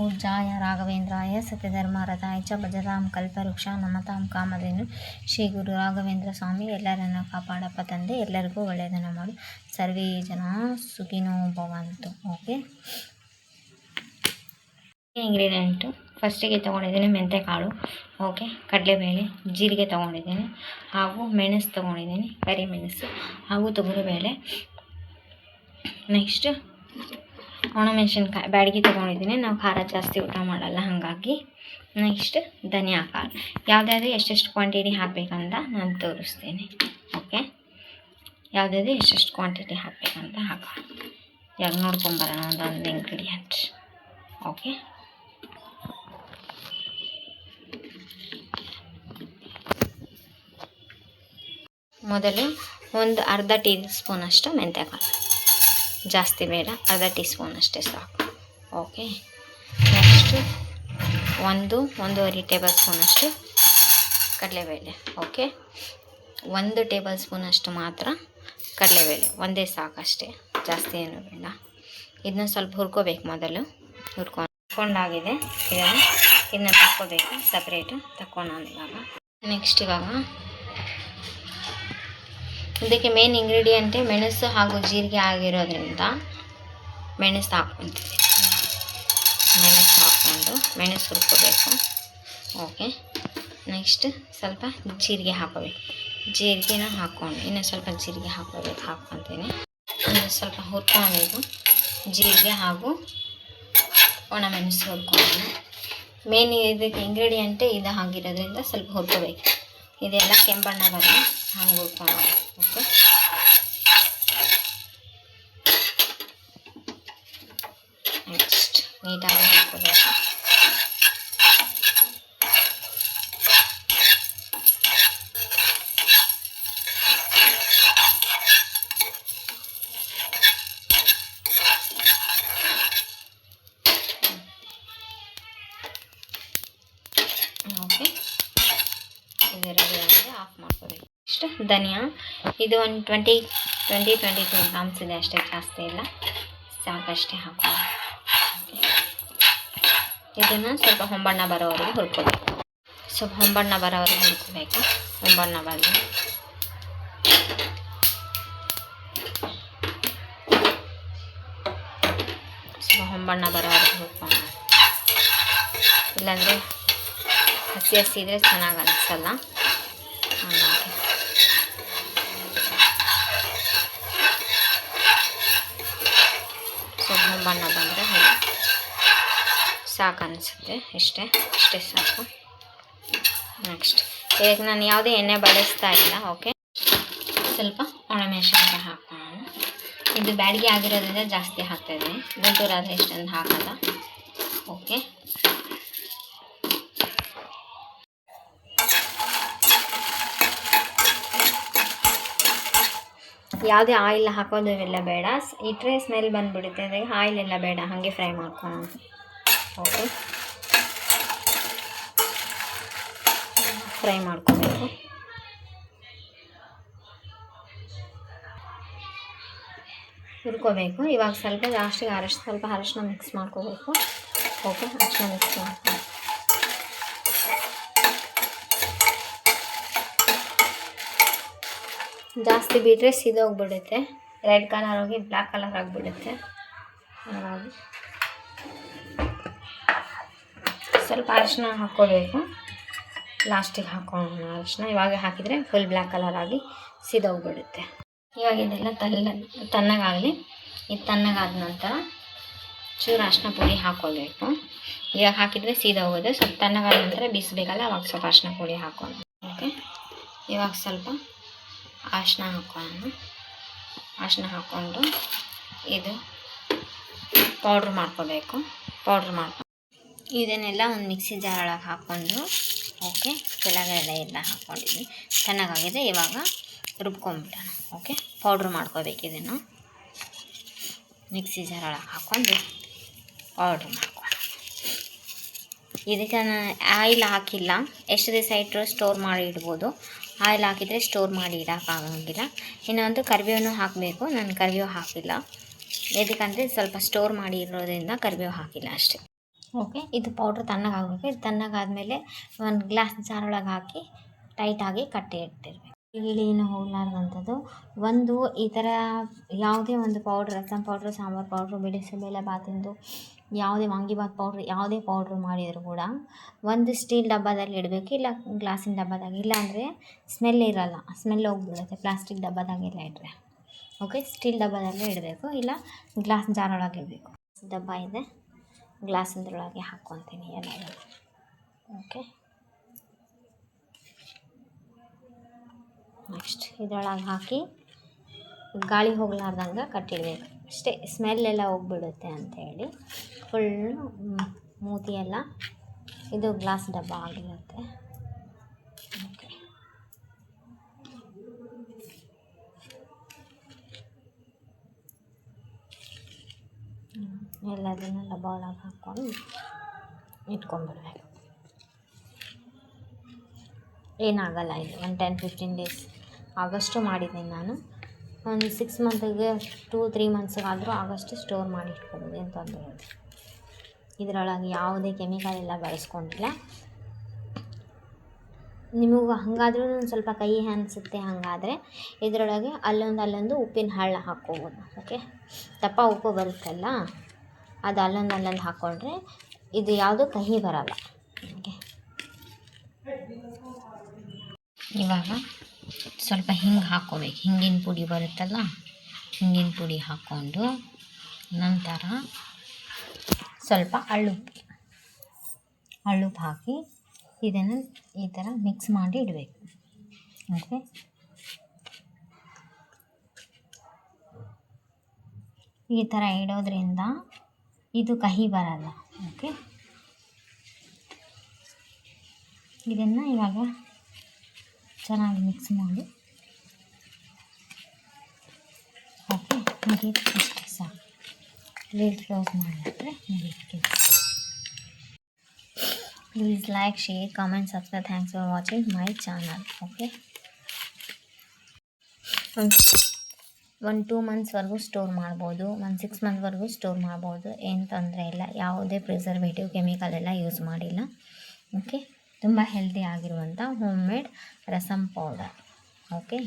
ಪೂಜ್ಯಾಯ ರಾಘವೇಂದ್ರಾಯ ಸತ್ಯಧರ್ಮರಥಾಯ ಚ ಭಜತಾಂ ಕಲ್ಪವೃಕ್ಷ ನಮತಾಂ ಕಾಮಧೇನು. ಶ್ರೀ ಗುರು ರಾಘವೇಂದ್ರ ಸ್ವಾಮಿ, ಎಲ್ಲರನ್ನು ಕಾಪಾಡಪ್ಪ ತಂದೆ, ಎಲ್ಲರಿಗೂ ಒಳ್ಳೆಯದನ್ನು ಮಾಡು. ಸರ್ವೇ ಜನ ಸುಖಿನೋ ಭವಂತು. ಓಕೆ. ಇಂಗ್ರೀಡಿಯೆಂಟು ಫಸ್ಟಿಗೆ ತೊಗೊಂಡಿದ್ದೀನಿ ಕಾಳು ಓಕೆ. ಕಡಲೆಬೇಳೆ, ಜೀರಿಗೆ ತೊಗೊಂಡಿದ್ದೀನಿ. ಹಾಗೂ ಮೆಣಸು ತೊಗೊಂಡಿದ್ದೀನಿ, ಕರಿಮೆಣಸು ಹಾಗೂ ತೊಗರಿಬೇಳೆ. ನೆಕ್ಸ್ಟ್ ಒಣಮೆಣಸಿನ್ಕಾಯಿ ಬ್ಯಾಡಗಿ ತೊಗೊಂಡಿದ್ದೀನಿ. ನಾವು ಖಾರ ಜಾಸ್ತಿ ಊಟ ಮಾಡಲ್ಲ, ಹಾಗಾಗಿ ನೆಕ್ಸ್ಟ್ ಧನಿಯಾ ಕಾಳು ಯಾವುದ್ಯಾವುದು ಎಷ್ಟೆಷ್ಟು ಕ್ವಾಂಟಿಟಿ ಹಾಕಬೇಕಂತ ನಾನು ತೋರಿಸ್ತೀನಿ. ಓಕೆ ಯಾವುದ್ಯಾವುದು ಎಷ್ಟೆಷ್ಟು ಕ್ವಾಂಟಿಟಿ ಹಾಕಬೇಕಂತ ಹಾಕ. ಯಾವಾಗ ನೋಡ್ಕೊಂಬರೋಣ ಒಂದೊಂದು ಇಂಗ್ರೀಡಿಯೆಂಟ್ ಓಕೆ ಮೊದಲು ಒಂದು ಅರ್ಧ ಟೀ ಸ್ಪೂನಷ್ಟು ಮೆಂತ್ಯಕಾಳು ಜಾಸ್ತಿ ಬೇಡ. ಅರ್ಧ ಟೀ ಸ್ಪೂನ್ ಅಷ್ಟೇ ಸಾಕು. ಓಕೆ ನೆಕ್ಸ್ಟು ಒಂದು, ಒಂದೂವರೆ ಟೇಬಲ್ ಸ್ಪೂನಷ್ಟು ಕಡಲೆಬೇಳೆ. ಓಕೆ ಒಂದು ಟೇಬಲ್ ಸ್ಪೂನಷ್ಟು ಮಾತ್ರ ಕಡಲೆಬೇಳೆ. ಒಂದೇ ಸಾಕಷ್ಟೇ ಜಾಸ್ತಿ ಏನು ಬೇಡ. ಇದನ್ನ ಸ್ವಲ್ಪ ಹುರ್ಕೋಬೇಕು ಮೊದಲು. ಹುರ್ಕೊಂಡು ಹುರ್ಕೊಂಡಾಗಿದೆ. ಇದನ್ನು ಇದನ್ನ ತಕ್ಕೋಬೇಕು ಸಪ್ರೇಟು ತಕ್ಕೊಂಡು ಇವಾಗ. ನೆಕ್ಸ್ಟ್ ಇವಾಗ ಇದಕ್ಕೆ ಮೇನ್ ಇಂಗ್ರೀಡಿಯೆಂಟೇ ಮೆಣಸು ಹಾಗೂ ಜೀರಿಗೆ ಆಗಿರೋದ್ರಿಂದ ಮೆಣಸು ಹಾಕ್ಕೊತೀವಿ. ಮೆಣಸು ಹಾಕ್ಕೊಂಡು ಮೆಣಸು ಹುರ್ಕೋಬೇಕು. ಓಕೆ ನೆಕ್ಸ್ಟ್ ಸ್ವಲ್ಪ ಜೀರಿಗೆ ಹಾಕೋಬೇಕು ಜೀರಿಗೆನ ಹಾಕ್ಕೊಂಡು ಇನ್ನೊಂದು ಸ್ವಲ್ಪ ಜೀರಿಗೆ ಹಾಕೋಬೇಕು ಹಾಕ್ಕೊತೀನಿ. ಸ್ವಲ್ಪ ಹುರ್ಕೊಬೇಕು ಜೀರಿಗೆ ಹಾಗೂ ಒಣ ಮೆಣಸು ಹುರ್ಕೊಂಡು ಮೇನ್ ಇದಕ್ಕೆ ಇಂಗ್ರೀಡಿಯೆಂಟೇ ಇದು ಆಗಿರೋದ್ರಿಂದ ಸ್ವಲ್ಪ ಹುರ್ಕೋಬೇಕು. ಇದೆಲ್ಲ ಕೆಂಬಣ್ಣ ಬರಲಿ ಹಂಗೆ ಉಳ್ಕೊಂಡು ಓಕೆ. ನೆಕ್ಸ್ಟ್ ನೀಟಾಗಿ ಹುರ್ಕೋಬೇಕು ಓಕೆ ಇದು ರೆಡಿ ಆಗಿದೆ ಆಫ್ ಮಾಡ್ಕೋಬೇಕು ಧನಿಯಾ. ಇದು ಒಂದು twenty twenty twenty two grams ಇದೆ ಅಷ್ಟೇ, ಜಾಸ್ತಿ ಇಲ್ಲ. ಸಾಕಷ್ಟೇ ಹಾಕೋಣ. ಇದನ್ನು ಸ್ವಲ್ಪ ಹೊಂಬಣ್ಣ ಬರೋವರೆಗೆ ಹುರ್ಕೋಬೇಕು. ಸ್ವಲ್ಪ ಹೊಂಬಣ್ಣ ಬರೋವರೆಗೆ ಹುರ್ಕೋಬೇಕು. ಹೊಂಬಣ್ಣ ಬರಲಿ ಸ್ವಲ್ಪ ಹೊಂಬಣ್ಣ ಬರೋವರೆಗೆ ಹುರ್ಕೋಣ. ಇಲ್ಲಾಂದರೆ ಹಸಿ ಹಸಿ ಇದ್ರೆ ಚೆನ್ನಾಗಿ ಅನಿಸಲ್ಲ. ಹಾಗಾಗಿ. ಸಾಕು ಅನಿಸುತ್ತೆ. ಇಷ್ಟೇ ಇಷ್ಟೇ ಸಾಕು. ನೆಕ್ಸ್ಟ್ ಈಗ ನಾನು ಯಾವುದೇ ಎಣ್ಣೆ ಬಳಸ್ತಾ ಇಲ್ಲ ಓಕೆ ಸ್ವಲ್ಪ ಒಣಮೆಣಸಿನ್ಕಾಯಿ ಹಾಕೋಣ. ಇದು ಬ್ಯಾಡಿಗೆ ಆಗಿರೋದ್ರಿಂದ ಜಾಸ್ತಿ ಹಾಕ್ತಾಯಿದ್ದೀನಿ ಗುಂಟೂರಾದರೆ ಇಷ್ಟೊಂದು ಹಾಕಲ್ಲ. ಓಕೆ ಯಾವುದೇ ಆಯಿಲ್ ಹಾಕೋದು ಇವೆಲ್ಲ ಬೇಡ. ಇಟ್ಟರೆ ಸ್ಮೆಲ್ ಬಂದುಬಿಡುತ್ತೆ ಅದಕ್ಕೆ ಆಯಿಲ್ ಎಲ್ಲ ಬೇಡ. ಹಾಗೆ ಫ್ರೈ ಮಾಡ್ಕೊಳ್ಳೋಣ. ಓಕೆ ಫ್ರೈ ಮಾಡ್ಕೋಬೇಕು. ಹುರ್ಕೋಬೇಕು. ಇವಾಗ ಸ್ವಲ್ಪ ಲಾಸ್ಟಿಗೆ ಅರಶಿನ ಸ್ವಲ್ಪ ಅರಶಿನ ಮಿಕ್ಸ್ ಮಾಡ್ಕೋಬೇಕು. ಓಕೆ ಅರಶಿನ ಮಿಕ್ಸ್ ಮಾಡ್ಕೊ ಜಾಸ್ತಿ ಬಿಟ್ಟರೆ ಸಿದೋಗ್ಬಿಡುತ್ತೆ. ರೆಡ್ ಕಲರ್ ಹೋಗಿ ಬ್ಲ್ಯಾಕ್ ಕಲರ್ ಆಗಿಬಿಡುತ್ತೆ. ಹಾಗಾಗಿ ಸ್ವಲ್ಪ ಅರಿಶಿನ ಹಾಕ್ಕೋಬೇಕು. ಲಾಸ್ಟಿಗೆ ಹಾಕೋಣ ಅರಿಶಿನ. ಇವಾಗ ಹಾಕಿದರೆ ಫುಲ್ ಬ್ಲ್ಯಾಕ್ ಕಲರ್ ಆಗಿ ಸಿದೋಗ್ಬಿಡುತ್ತೆ. ಇವಾಗ ಇದೆಲ್ಲ ತಲ್ಲ ತಣ್ಣಗಾಗಲಿ. ಇದು ತಣ್ಣಗಾದ ನಂತರ ಚೂರು ಅರಿಶಿನ ಪುಡಿ ಹಾಕ್ಕೊಳ್ಬೇಕು. ಇವಾಗ ಹಾಕಿದರೆ ಸೀದಾ ಹೋಗೋದು ಸ್ವಲ್ಪ ತಣ್ಣಗಾದ ನಂತರ ಬಿಸಿಬೇಕಲ್ಲ, ಅವಾಗ ಸ್ವಲ್ಪ ಅರಿಶಿನ ಪುಡಿ ಹಾಕೋಣ. ಓಕೆ ಇವಾಗ ಸ್ವಲ್ಪ ಅರಿಶಿನ ಹಾಕೋಣ. ಅರಿಶಿನ ಹಾಕ್ಕೊಂಡು ಇದು ಪೌಡ್ರ್ ಮಾಡ್ಕೋಬೇಕು ಪೌಡ್ರ್ ಮಾಡ್ಕೊಂಡು ಇದನ್ನೆಲ್ಲ ಒಂದು ಮಿಕ್ಸಿ ಜಾರ್ ಒಳಗೆ ಹಾಕ್ಕೊಂಡು, ಓಕೆ, ಕೆಳಗಡೆ ಎಲ್ಲ ಹಾಕ್ಕೊಂಡಿದ್ವಿ ಚೆನ್ನಾಗಾಗಿದೆ ಇವಾಗ ರುಬ್ಕೊಂಬಿಡೋಣ, ಓಕೆ? ಪೌಡ್ರ್ ಮಾಡ್ಕೋಬೇಕು ಇದನ್ನು. ಮಿಕ್ಸಿ ಜಾರ್ ಒಳಗೆ ಹಾಕ್ಕೊಂಡು ಪೌಡ್ರ್ ಮಾಡ್ಕೊಳ್ಳೋಣ. ಇದಕ್ಕೆ ನಾನು ಆಯಿಲ್ ಹಾಕಿಲ್ಲ. ಎಷ್ಟು ದಿವಸ ಇಟ್ಟರೂ ಸ್ಟೋರ್ ಮಾಡಿ ಇಡ್ಬೋದು. ಆಯಿಲ್ ಹಾಕಿದರೆ ಸ್ಟೋರ್ ಮಾಡಿ ಇಡೋಕ್ಕಾಗಂಗಿಲ್ಲ. ಇನ್ನೊಂದು ಕರಿಬೇವನ್ನು ಹಾಕಬೇಕು. ನಾನು ಕರಿಬೇವು ಹಾಕಿಲ್ಲ. ಎದಕ್ಕಂದರೆ ಸ್ವಲ್ಪ ಸ್ಟೋರ್ ಮಾಡಿ ಇರೋದ್ರಿಂದ ಕರಿಬೇವು ಹಾಕಿಲ್ಲ ಅಷ್ಟೇ. ಓಕೆ? ಇದು ಪೌಡ್ರ್ ತಣ್ಣಗಾಗಬೇಕು ಇದು ತಣ್ಣಗಾದಮೇಲೆ ಒಂದು ಗ್ಲಾಸ್ ಜಾರೊಳಗೆ ಹಾಕಿ ಟೈಟಾಗಿ ಕಟ್ಟಿ ಇಟ್ಟಿರ್ಬೇಕು. ಇಳಿನ ಹೋಗ್ಲಾರ್ದಂಥದ್ದು. ಒಂದು ಈ ಥರ ಯಾವುದೇ ಒಂದು powder rasam powder sambar powder ಬಿಡಿಸಿಬೇಳೆ ಬಾತಿಂದು ಯಾವುದೇ ವಾಂಗಿಬಾತ್ ಪೌಡ್ರ್ ಯಾವುದೇ ಪೌಡ್ರ್ ಮಾಡಿದರೂ ಕೂಡ ಒಂದು ಸ್ಟೀಲ್ ಡಬ್ಬದಲ್ಲಿ ಇಡಬೇಕು. ಇಲ್ಲ ಗ್ಲಾಸಿನ ಡಬ್ಬದಾಗ, ಇಲ್ಲ ಅಂದರೆ ಸ್ಮೆಲ್ ಇರಲ್ಲ. ಸ್ಮೆಲ್ ಹೋಗ್ಬಿಡುತ್ತೆ. ಪ್ಲಾಸ್ಟಿಕ್ ಡಬ್ಬದಾಗೆಲ್ಲ ಇಟ್ಟರೆ ಓಕೆ? ಸ್ಟೀಲ್ ಡಬ್ಬದಲ್ಲೇ ಇಡಬೇಕು. ಇಲ್ಲ ಗ್ಲಾಸ್ ಜಾರೊಳಗೆ ಇಡಬೇಕು. ಡಬ್ಬ ಇದೆ. ಗ್ಲಾಸಿಂದ್ರೊಳಗೆ ಹಾಕ್ಕೊತೀನಿ ಎಲ್ಲ ಓಕೆ ನೆಕ್ಸ್ಟ್ ಇದ್ರೊಳಗೆ ಹಾಕಿ ಗಾಳಿ ಹೋಗ್ಲಾರ್ದಂಗೆ ಕಟ್ಟಿಡಬೇಕು. ಅಷ್ಟೇ ಸ್ಮೆಲ್ ಎಲ್ಲ ಹೋಗ್ಬಿಡುತ್ತೆ ಅಂಥೇಳಿ ಫುಲ್ಲು ಮೂತಿ ಎಲ್ಲ ಇದು ಗ್ಲಾಸ್ ಡಬ್ಬ ಆಗಿರುತ್ತೆ ಓಕೆ ಎಲ್ಲದನ್ನು ಡಬ್ಬ ಒಳಗೆ ಹಾಕ್ಕೊಂಡು ಇಟ್ಕೊಂಡ್ಬಿಡ್ಬೇಕು. ಏನಾಗಲ್ಲ ಇದು ಒಂದು ಟೆನ್ ಫಿಫ್ಟೀನ್ ಡೇಸ್ ಆಗಸ್ಟು ಮಾಡಿದ್ದೀನಿ ನಾನು. ಒಂದು ಸಿಕ್ಸ್ ಮಂತ್ಗೆ ಟೂ ತ್ರೀ ಮಂತ್ಸ್ಗಾದರೂ ಆಗಸ್ಟ್ ಸ್ಟೋರ್ ಮಾಡಿ ಇಟ್ಕೊಬೋದು, ಏನು ತೊಂದರೆ ಇಲ್ಲ. ಇದರೊಳಗೆ ಯಾವುದೇ ಕೆಮಿಕಲ್ ಎಲ್ಲ ಬಳಸ್ಕೊಂಡಿಲ್ಲ. ನಿಮಗೂ ಹಾಗಾದ್ರೂ ಸ್ವಲ್ಪ ಕೈ ಅನಿಸುತ್ತೆ ಹಾಗಾದರೆ ಇದರೊಳಗೆ ಅಲ್ಲೊಂದು ಅಲ್ಲೊಂದು ಉಪ್ಪಿನ ಹಳ್ಳ ಹಾಕ್ಕೋಬೋದು ಓಕೆ ದಪ್ಪ ಉಪ್ಪು ಬರುತ್ತಲ್ಲ? ಅದು ಅಲ್ಲೊಂದು ಅಲ್ಲೊಂದು ಹಾಕ್ಕೊಂಡ್ರೆ ಇದು ಯಾವುದು ಕಹಿ ಬರಲ್ಲ. ಓಕೆ. ಇವಾಗ ಸ್ವಲ್ಪ ಹಿಂಗೆ ಹಾಕ್ಕೋಬೇಕು. ಹಿಂಗಿನ ಪುಡಿ ಬರುತ್ತಲ್ಲ? ಹಿಂಗಿನ ಪುಡಿ ಹಾಕ್ಕೊಂಡು ನಂತರ ಸ್ವಲ್ಪ ಅಳ್ಳುಪ್ಪು ಅಳ್ಳುಪ್ಪು ಹಾಕಿ ಇದನ್ನು ಈ ಥರ ಮಿಕ್ಸ್ ಮಾಡಿ ಇಡಬೇಕು. ಓಕೆ. ಈ ಥರ ಇಡೋದ್ರಿಂದ ಇದು ಕಹಿ ಬರಲ್ಲ ಓಕೆ ಇದನ್ನು ಇವಾಗ ಚೆನ್ನಾಗಿ ಮಿಕ್ಸ್ ಮಾಡಿ ಓಕೆ ಮುಗೀತು ಅಷ್ಟೇ ಸಾಕು ಲಿಡ್ ಕ್ಲೋಸ್ ಮಾಡಿದ್ರೆ ಮುಗೀತು please like share comment subscribe thanks for watching my channel okay ಒಂದು ಒಂದು ಟೂ ಮಂತ್ಸ್ವರೆಗೂ ಸ್ಟೋರ್ ಮಾಡ್ಬೋದು. ಒಂದು ಸಿಕ್ಸ್ ಮಂತ್ವರೆಗೂ ಸ್ಟೋರ್ ಮಾಡ್ಬೋದು. ಏನು ತೊಂದರೆ ಇಲ್ಲ. ಯಾವುದೇ ಪ್ರಿಸರ್ವೇಟಿವ್ ಕೆಮಿಕಲ್ ಎಲ್ಲ ಯೂಸ್ ಮಾಡಿಲ್ಲ. ಓಕೆ ತುಂಬ ಹೆಲ್ದಿ ಆಗಿರುವಂಥ home made rasam powder okay